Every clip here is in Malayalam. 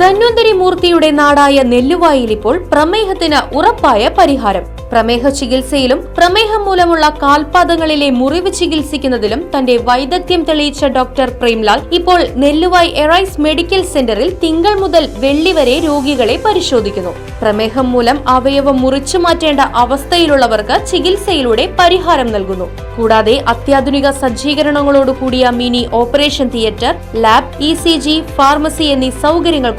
ധന്വന്തരി മൂർത്തിയുടെ നാടായ നെല്ലുവായിൽ ഇപ്പോൾ പ്രമേഹത്തിന് ഉറപ്പായ പരിഹാരം. പ്രമേഹ ചികിത്സയിലും പ്രമേഹം മൂലമുള്ള കാൽപാദങ്ങളിലെ മുറിവ് ചികിത്സിക്കുന്നതിലും തന്റെ വൈദഗ്ധ്യം തെളിയിച്ച ഡോക്ടർ പ്രേംലാൽ ഇപ്പോൾ നെല്ലുവായി എറൈസ് മെഡിക്കൽ സെന്ററിൽ തിങ്കൾ മുതൽ വെള്ളി വരെ രോഗികളെ പരിശോധിക്കുന്നു. പ്രമേഹം മൂലം അവയവം മുറിച്ചു മാറ്റേണ്ട അവസ്ഥയിലുള്ളവർക്ക് ചികിത്സയിലൂടെ പരിഹാരം നൽകുന്നു. കൂടാതെ അത്യാധുനിക സജ്ജീകരണങ്ങളോടുകൂടിയ mini operation theatre lab E C G pharmacy എന്നീ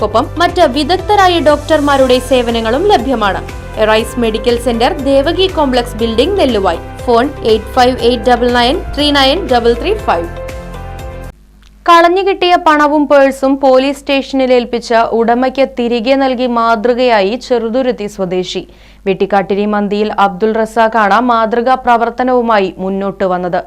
സൗകര്യങ്ങൾക്കൊപ്പം മറ്റ് വിദഗ്ധരായ ഡോക്ടർമാരുടെ സേവനങ്ങളും ലഭ്യമാണ്. Arise medical centre Devaki complex building Nelluvayi. Phone eight കളഞ്ഞുകിട്ടിയ പണവും പേഴ്സും പോലീസ് സ്റ്റേഷനിൽ ഏൽപ്പിച്ച ഉടമയ്ക്ക് തിരികെ നൽകി മാതൃകയായി ചെറുതുരുത്തി സ്വദേശി. വെട്ടിക്കാട്ടിരി മന്തിയിൽ അബ്ദുൾ റസാഖാണ് മാതൃകാ പ്രവർത്തനവുമായി മുന്നോട്ട് വന്നത്.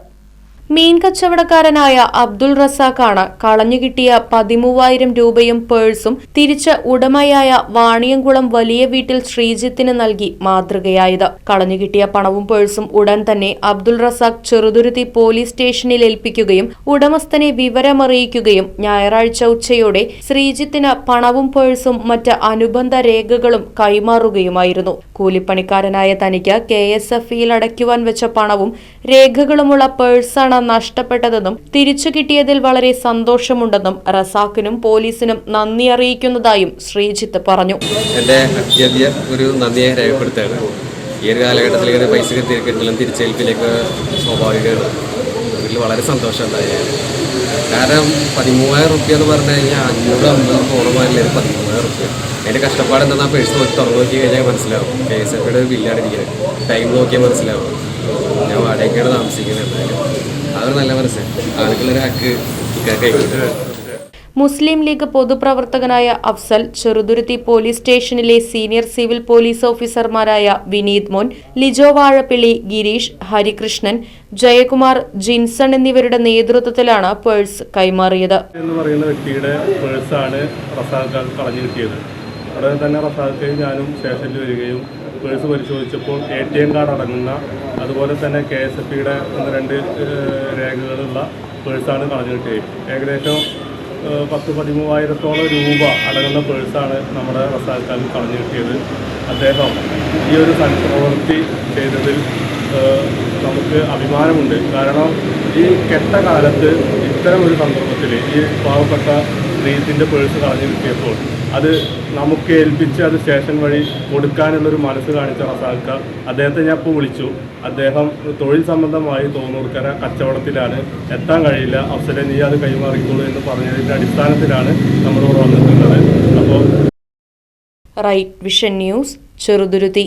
മീൻ കച്ചവടക്കാരനായ അബ്ദുൾ റസാഖാണ് കളഞ്ഞുകിട്ടിയ പതിമൂവായിരം രൂപയും പേഴ്സും തിരിച്ച് ഉടമയായ വാണിയംകുളം വലിയ വീട്ടിൽ ശ്രീജിത്തിന് നൽകി മാതൃകയായത്. കളഞ്ഞുകിട്ടിയ പണവും പേഴ്സും ഉടൻ തന്നെ അബ്ദുൾ റസാഖ് ചെറുതുരുത്തി പോലീസ് സ്റ്റേഷനിൽ ഏൽപ്പിക്കുകയും ഉടമസ്ഥനെ വിവരമറിയിക്കുകയും ഞായറാഴ്ച ഉച്ചയോടെ ശ്രീജിത്തിന് പണവും പേഴ്സും മറ്റ് അനുബന്ധ രേഖകളും കൈമാറുകയുമായിരുന്നു. കൂലിപ്പണിക്കാരനായ തനിക്ക് കെ എസ് എഫ് ഇയിൽ അടയ്ക്കുവാൻ വെച്ച പണവും രേഖകളുമുള്ള പേഴ്സാണ് നഷ്ടപ്പെട്ടതെന്നും തിരിച്ചു കിട്ടിയതിൽ വളരെ സന്തോഷമുണ്ടെന്നും റസാഖിനും പോലീസിനും നന്ദി അറിയിക്കുന്നതായും ശ്രീജിത്ത് പറഞ്ഞു. എന്റെ ഒരു നന്ദിയെ രേഖപ്പെടുത്തുകയാണ്. ഈ ഒരു കാലഘട്ടത്തിൽ ഇങ്ങനെ പൈസ കിട്ടിയിട്ടില്ല തിരിച്ചേൽപ്പിലേക്ക് സ്വാഭാവികമാണ്. വളരെ സന്തോഷമുണ്ടായി. കാരണം പതിമൂവായിരം റുപ്യ എന്ന് പറഞ്ഞു കഴിഞ്ഞാൽ അഞ്ഞൂറ് അമ്പത് ഫോണുമാരില്ല ഒരു പതിമൂവായിരം റുപ്യ. എന്റെ കഷ്ടപ്പാട് എന്താ പേഴ്സ് നോക്കി തുറന്നു നോക്കി കഴിഞ്ഞാൽ മനസ്സിലാവും. കെ എസ് എഫ് ബില്ലാണ് ഇരിക്കുന്നത്. ടൈം നോക്കിയാൽ മനസ്സിലാവും. ഞാൻ വാടകയ്ക്കാണ് താമസിക്കുന്നത് എന്തായാലും. നല്ല മനസ്സാണ് ഹക്ക് മുസ്ലിം ലീഗ് പൊതുപ്രവർത്തകനായ അഫ്സൽ ചെറുതുരുത്തി പോലീസ് സ്റ്റേഷനിലെ സീനിയർ സിവിൽ പോലീസ് ഓഫീസർമാരായ വിനീത് മോൻ ലിജോ വാഴപ്പിള്ളി ഗിരീഷ് ഹരികൃഷ്ണൻ ജയകുമാർ ജിൻസൺ എന്നിവരുടെ നേതൃത്വത്തിലാണ് പേഴ്സ് കൈമാറിയത്. എന്ന് പറയുന്ന വ്യക്തിയുടെ പേഴ്സാണ് കളഞ്ഞു കിട്ടിയത് ഉടനെ തന്നെ റസാഖയും ഞാനും സ്റ്റേഷനിൽ വരികയും പേഴ്സ് പരിശോധിച്ചപ്പോൾ എ ടി എം കാർഡ് അടങ്ങുന്ന അതുപോലെ തന്നെ കെ എസ് എഫ് പിയുടെ രണ്ട് രേഖകളുള്ള പേഴ്സാണ് കളഞ്ഞു കിട്ടിയത്. ഏകദേശം പത്ത് പതിമൂവായിരത്തോളം രൂപ അടങ്ങുന്ന പേഴ്സാണ് നമ്മുടെ റസാഖാൻ കളഞ്ഞു കിട്ടിയത്. അദ്ദേഹം ഈ ഒരു സൽപ്രവൃത്തി ചെയ്തതിൽ നമുക്ക് അഭിമാനമുണ്ട്. കാരണം ഈ കെട്ട കാലത്ത് ഇത്തരം ഒരു സന്ദർഭത്തിൽ ഈ പാവപ്പെട്ട സ്ത്രീത്തിന്റെ പേഴ്സ് കളഞ്ഞു കിട്ടിയപ്പോൾ അത് നമുക്ക് ഏൽപ്പിച്ച് അത് സ്റ്റേഷൻ വഴി കൊടുക്കാനുള്ളൊരു മനസ്സ് കാണിച്ച റസാക്ക അദ്ദേഹത്തെ ഞാൻ ഇപ്പോൾ വിളിച്ചു. അദ്ദേഹം തൊഴിൽ സംബന്ധമായി തോന്നൂർക്കര കച്ചവടത്തിലാണ്. എത്താൻ കഴിയില്ല. അഫ്സലെ നീ അത് കൈമാറിക്കോളൂ എന്ന് പറഞ്ഞതിന്റെ അടിസ്ഥാനത്തിലാണ് നമ്മൾ വന്നിട്ടുള്ളത്. അപ്പോൾ right vision news Cheruthuruthy